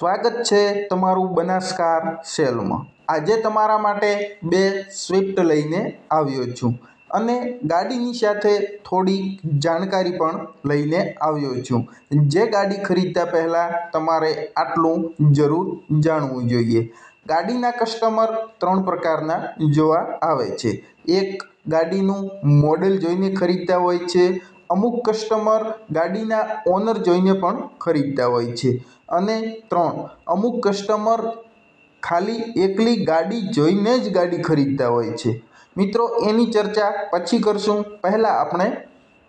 સ્વાગત છે તમારું બનાસકાર સેલમાં. આજે તમારા માટે બે સ્વિફ્ટ લઈને આવ્યો છું અને ગાડીની સાથે થોડી જાણકારી પણ લઈને આવ્યો છું. જે ગાડી ખરીદતા પહેલાં તમારે આટલું જરૂર જાણવું જોઈએ. ગાડીના કસ્ટમર ત્રણ પ્રકારના જોવા આવે છે. એક ગાડીનું મોડેલ જોઈને ખરીદતા હોય છે. અમુક કસ્ટમર ગાડીના ઓનર જોઈને પણ ખરીદતા હોય છે. અને ત્રણ, અમુક કસ્ટમર ખાલી એકલી ગાડી જોઈને જ ગાડી ખરીદતા હોય છે. મિત્રો, એની ચર્ચા પછી કરશું. પહેલાં આપણે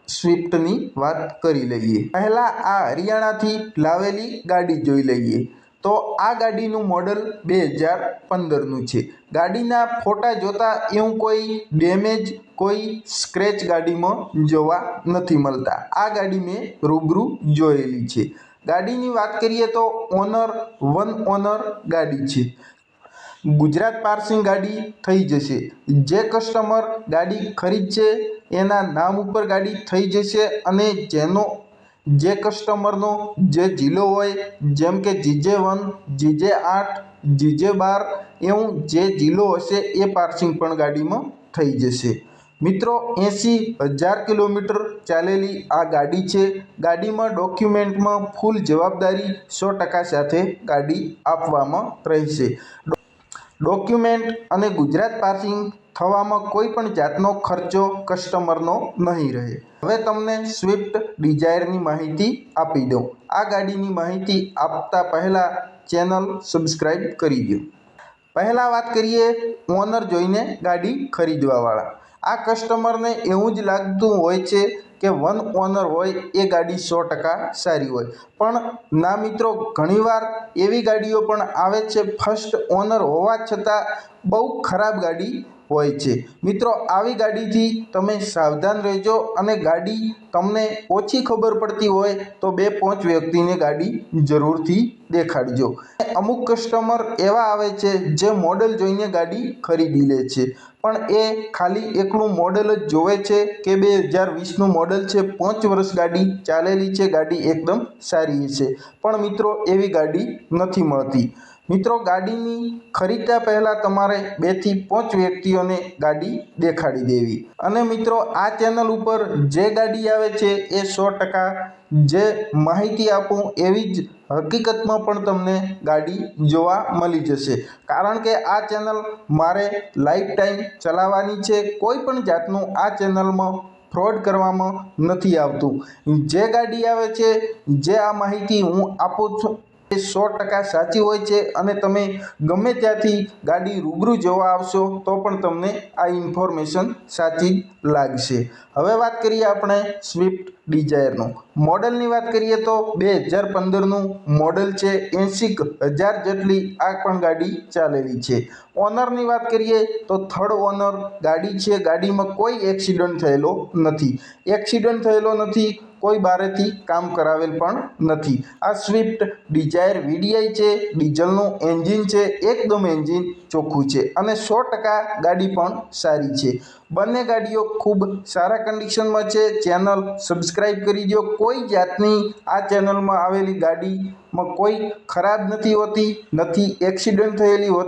સ્વિફ્ટની વાત કરી લઈએ. પહેલાં આ હરિયાણાથી લાવેલી ગાડી જોઈ લઈએ. તો આ ગાડીનું મોડલ બે હજાર પંદરનું છે. ગાડીના ફોટા જોતાં એવું કોઈ ડેમેજ, કોઈ સ્ક્રેચ ગાડીમાં જોવા નથી મળતા. આ ગાડી મેં રૂબરૂ જોયેલી છે. ગાડીની વાત કરીએ તો ઓનર, વન ઓનર ગાડી છે. ગુજરાત પાર્સિંગ ગાડી થઈ જશે. જે કસ્ટમર ગાડી ખરીદશે, એના નામ ઉપર ગાડી થઈ જશે અને જેનો જે કસ્ટમરનો જે જિલ્લો હોય, જેમ કે જીજે વન, જીજે આઠ, જીજે બાર, એવું જે જિલ્લો હશે એ પાર્સિંગ પણ ગાડીમાં થઈ જશે. મિત્રો એંસી હજાર કિલોમીટર ચાલેલી આ ગાડી છે. ગાડીમાં ડોક્યુમેન્ટમાં ફૂલ જવાબદારી સો ટકા સાથે ગાડી આપવામાં રહેશે. ડોક્યુમેન્ટ અને ગુજરાત પાસિંગ થવામાં કોઈ પણ જાતનો ખર્ચો કસ્ટમરનો નહીં રહે. હવે તમને સ્વિફ્ટ ડિઝાયરની માહિતી આપી દઉં. આ ગાડીની માહિતી આપતા પહેલાં ચેનલ સબસ્ક્રાઈબ કરી દો. પહેલાં વાત કરીએ ઓનર જોઈને ગાડી ખરીદવાવાળા. આ કસ્ટમરને એવું જ લાગતું હોય છે કે વન ઓનર હોય, એ ગાડી સો ટકા સારી હોય. પણ ના મિત્રો, ઘણીવાર એવી ગાડીઓ પણ આવે છે ફર્સ્ટ ઓનર હોવા છતાં બહુ ખરાબ ગાડી હોય છે. મિત્રો, આવી ગાડીથી તમે સાવધાન રહેજો અને ગાડી તમને ઓછી ખબર પડતી હોય તો બે પાંચ વ્યક્તિને ગાડી જરૂરથી દેખાડજો. અમુક કસ્ટમર એવા આવે છે જે મોડલ જોઈને ગાડી ખરીદી લે છે. પણ એ ખાલી એકલું મોડલ જ જોવે છે કે બે હજાર વીસનું મોડલ છે. પાંચ વર્ષ ગાડી ચાલેલી છે, ગાડી એકદમ સારી છે. પણ મિત્રો, એવી ગાડી નથી મળતી. મિત્રો, ગાડીની ખરીદતા પહેલાં તમારે બેથી પાંચ વ્યક્તિઓને ગાડી દેખાડી દેવી. અને મિત્રો, આ ચેનલ ઉપર જે ગાડી આવે છે એ સો ટકા જે માહિતી આપું એવી જ હકીકતમાં પણ તમને ગાડી જોવા મળી જશે. કારણ કે આ ચેનલ મારે લાઈફ ટાઈમ ચલાવવાની છે. કોઈ પણ જાતનું આ ચેનલમાં ફ્રોડ કરવામાં નથી આવતું. જે ગાડી આવે છે, જે આ માહિતી હું આપું છું એ સો ટકા સાચી હોય છે અને તમે ગમે ત્યાંથી ગાડી રૂબરૂ જોવા આવશો તો પણ તમને આ ઇન્ફોર્મેશન સાચી લાગશે. હવે વાત કરીએ આપણે સ્વિફ્ટ ડિઝાયરનું. મોડલની વાત કરીએ તો બે હજાર પંદરનું મોડલ છે એંસી હજાર જેટલી આ પણ ગાડી ચાલેલી છે. ઓનરની વાત કરીએ તો થર્ડ ઓનર ગાડી છે, ગાડીમાં કોઈ એક્સિડન્ટ થયેલો નથી. એક્સિડન્ટ થયેલો નથી કોઈ બારેથી કામ કરાવેલ પણ નથી. આ સ્વિફ્ટ ડિઝાયર વીડીઆઈ છે, ડીઝલનું એન્જિન છે, એકદમ એન્જિન ચોખ્ખું છે અને સો ટકા ગાડી પણ સારી છે. બંને ગાડીઓ ખૂબ સારા કન્ડિશનમાં છે. ચેનલ સબસ્ક્રાઈબ કરી દો કોઈ જાતની આ ચેનલમાં આવેલી ગાડીમાં કોઈ ખરાબ નથી હોતી, નથી એક્સિડન્ટ થયેલી હોતી.